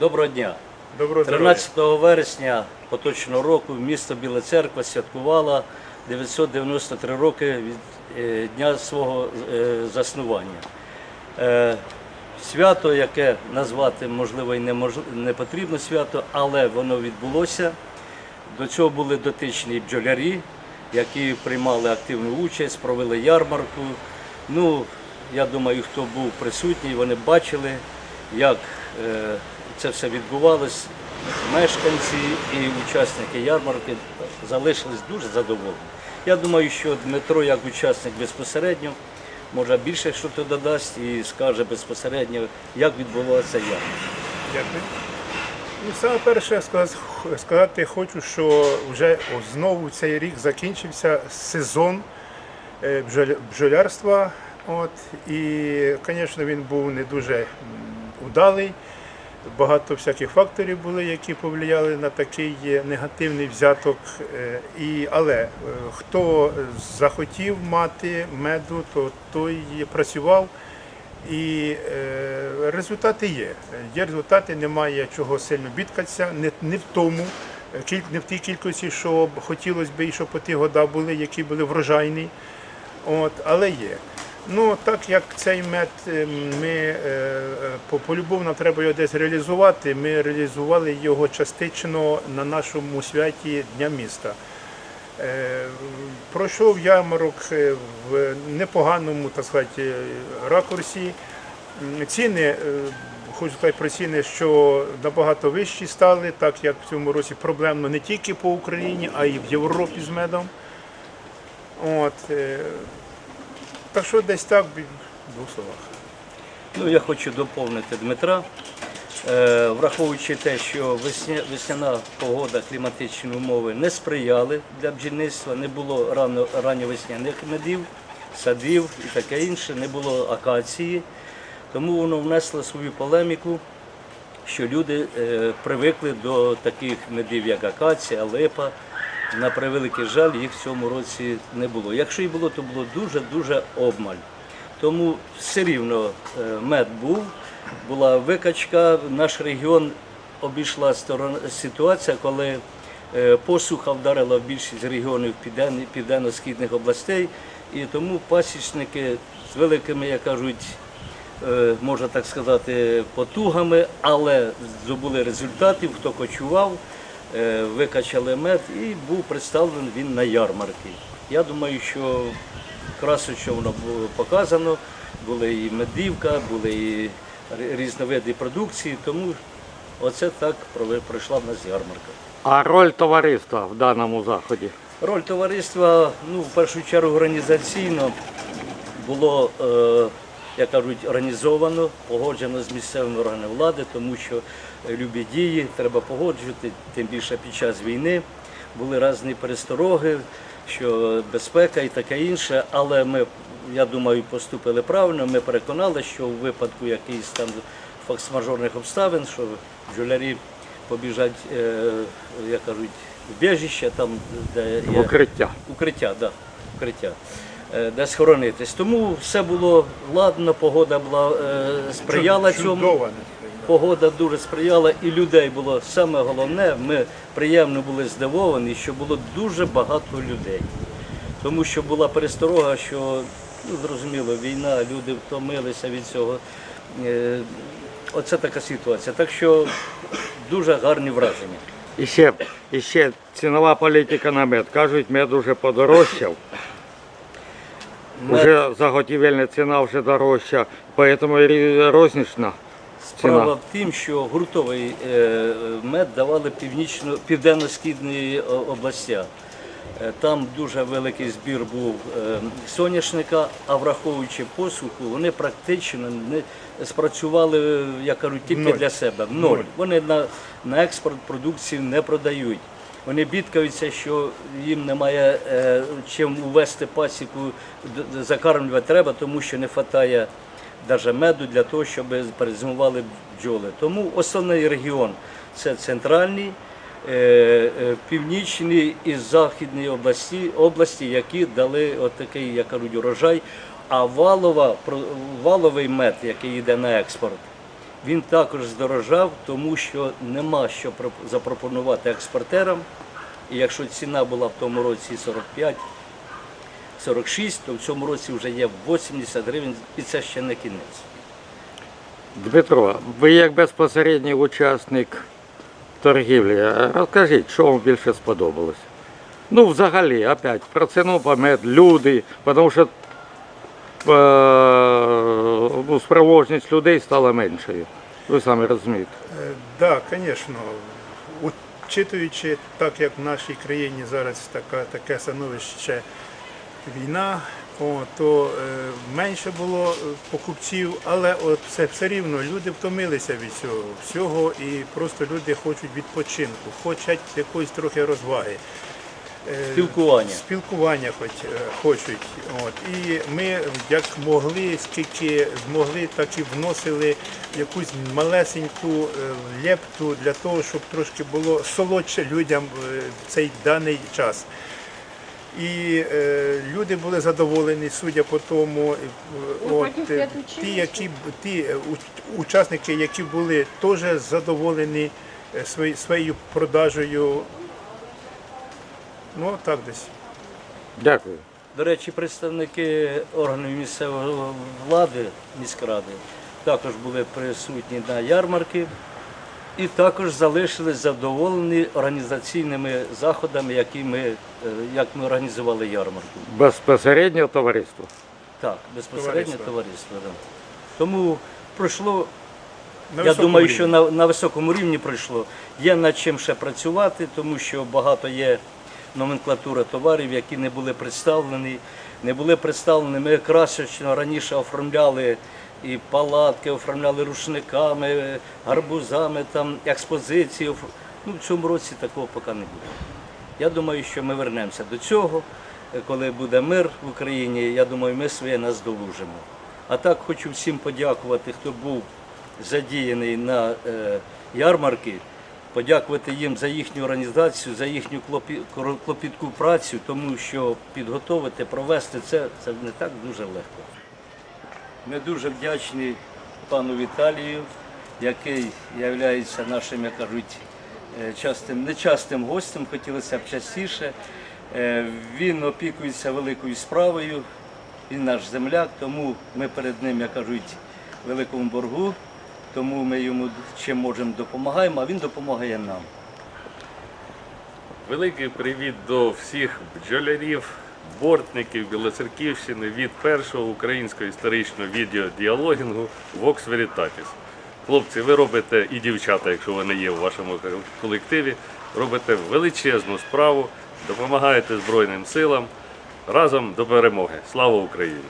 Доброго дня. Доброго здоров'я. 13 вересня поточного року місто Біла Церква святкувало 993 роки від е, дня свого е, заснування. Е, Свято, яке назвати можливо і не, потрібно свято, але воно відбулося. До цього були дотичні бджолярі, які приймали активну участь, провели ярмарку. Ну, я думаю, хто був присутній, вони бачили, як це все відбувалось. Мешканці і учасники ярмарки залишились дуже задоволені. Я думаю, що Дмитро, як учасник безпосередньо, може більше щось додасть і скаже безпосередньо, як відбувалася ярмарка. Дякую. Ну, саме перше сказати хочу, що вже знову цей рік закінчився сезон е, бджолярства. От, і, звісно, він був не дуже удалий. Багато всяких факторів були, які повлияли на такий негативний взяток. Е, І, але е, хто захотів мати меду, то той працював. І е, результати є. Є результати, немає чого сильно бідкатися, не, не в тому, не в тій кількості, що хотілося б, і щоб по ті года були, які були врожайні. От, але є. Ну, так як цей мед е, ми е, е, по- по-любому треба його десь реалізувати, ми реалізували його частично на нашому святі Дня міста. Пройшов ярмарок е, в непоганому так сказати, ракурсі. Ціни, хочу сказати про ціни, що набагато вищі стали, так як в цьому році проблемно не тільки по Україні, а й в Європі з медом. От, так що десь так в двох словах. Ну, я хочу доповнити Дмитра. Е, Враховуючи те, що весня, весняна погода, кліматичні умови не сприяли для бджільництва, не було рано, ранньовесняних медів, садів і таке інше, не було акації. Тому воно внесло свою полеміку, що люди е, привикли до таких медів, як акація, липа. На превеликий жаль, їх в цьому році не було. Якщо і було, то було дуже-дуже обмаль. Тому все рівно е, мед був, була викачка. Наш регіон обійшла сторона ситуація, коли е, посуха вдарила в більшість регіонів південно-східних областей, і тому пасічники з великими, як кажуть, е, можна так сказати, потугами, але здобули результатів, хто кочував, викачали мед і був представлений він на ярмарки. Я думаю, що красу, що воно було показано, були і медівка, були і різновиди продукції, тому оце так пройшла в нас ярмарка. А роль товариства в даному заході? Роль товариства, ну, в першу чергу, організаційно було, е, як кажуть, організовано, погоджено з місцевими органами влади, тому що е, любі дії треба погоджувати, тим більше під час війни. Були різні перестороги, що безпека і таке інше, але ми, я думаю, поступили правильно. Ми переконали, що у випадку якихось там факс-мажорних обставин, що бджолярі побіжать, е, як кажуть, в біжище, там, де є Укриття. укриття, да, укриття, е, де схоронитись. Тому все було ладно, погода була е, сприяла цьому. Погода дуже сприяла і людей було саме головне. Ми приємно були здивовані, що було дуже багато людей. Тому що була пересторога, що ну, зрозуміло, війна, люди втомилися від цього. Е, Оце така ситуація. Так що дуже гарні враження. І ще, і ще цінова політика на мед. Кажуть, мед уже подорожчав. Мед- Уже заготівельна ціна вже дорожча, тому і рознічна Справа в тім, що гуртовий е, мед давали північно південно-східні о- областя. Е, Там дуже великий збір був е, соняшника, а враховуючи посуху, вони практично не спрацювали, як кажуть, тільки Ноль. для себе. В ноль. Вони на, на експорт продукцію не продають. Вони бідкаються, що їм немає е, чим увести пасіку, закармлювати треба, тому що не вистачає навіть меду для того, щоб перезимували бджоли. Тому основний регіон це центральний, е, е, північні і західні області, області, які дали от як кажуть, урожай. А валова, валовий мед, який йде на експорт, Він також здорожав, тому що нема що запропонувати експортерам. І якщо ціна була в тому році 45, 46, то в цьому році вже є 80 гривень, і це ще не кінець. Дмитро, ви як безпосередній учасник торгівлі, розкажіть, що вам більше сподобалось? Ну, взагалі, опять, про ціну помет, люди, тому що е, ну, спроможність людей стала меншою. Ви самі розумієте. Так, да, звісно. Учитуючи, так як в нашій країні зараз така, таке становище війна, о, то е, менше було е, покупців, але от все, все рівно люди втомилися від цього всього і просто люди хочуть відпочинку, хочуть якоїсь трохи розваги. Е, Спілкування. Спілкування хоч, хочуть. От. І ми як могли, скільки змогли, так і вносили якусь малесеньку лепту для того, щоб трошки було солодше людям в цей даний час. І е, люди були задоволені, судя по тому, е, от, потім е, ті, які ті е, учасники, які були теж задоволені свої- своєю продажею. Ну, так десь. Дякую. До речі, представники органів місцевої влади міськради також були присутні на ярмарки і також залишились задоволені організаційними заходами, які ми, е, як ми організували ярмарку. Безпосередньо товариство. Так, безпосередньо Товариство. товариство. да. Тому пройшло На Я думаю, рівні. що на, на високому рівні пройшло. Є над чим ще працювати, тому що багато є номенклатура товарів, які не були представлені. Не були представлені. Ми красочно раніше оформляли і палатки, оформляли рушниками, гарбузами, там, експозиції. Ну, в цьому році такого поки не буде. Я думаю, що ми вернемося до цього, коли буде мир в Україні. Я думаю, ми своє наздолужимо. А так хочу всім подякувати, хто був задіяний на е, ярмарки, подякувати їм за їхню організацію, за їхню клопі- клопітку працю, тому що підготовити, провести це, це не так дуже легко. Ми дуже вдячні пану Віталію, який є нашим, як кажуть, е, частим, нечастим гостем, хотілося б частіше. Е, Він опікується великою справою, він наш земляк, тому ми перед ним, як кажуть, великому боргу, тому ми йому чим можемо допомагаємо, а він допомагає нам. Великий привіт до всіх бджолярів, бортників Білоцерківщини від першого українського історичного відеодіалогінгу Vox Veritatis. Хлопці, ви робите і дівчата, якщо вони є у вашому колективі, робите величезну справу, допомагаєте Збройним силам. Разом до перемоги. Слава Україні!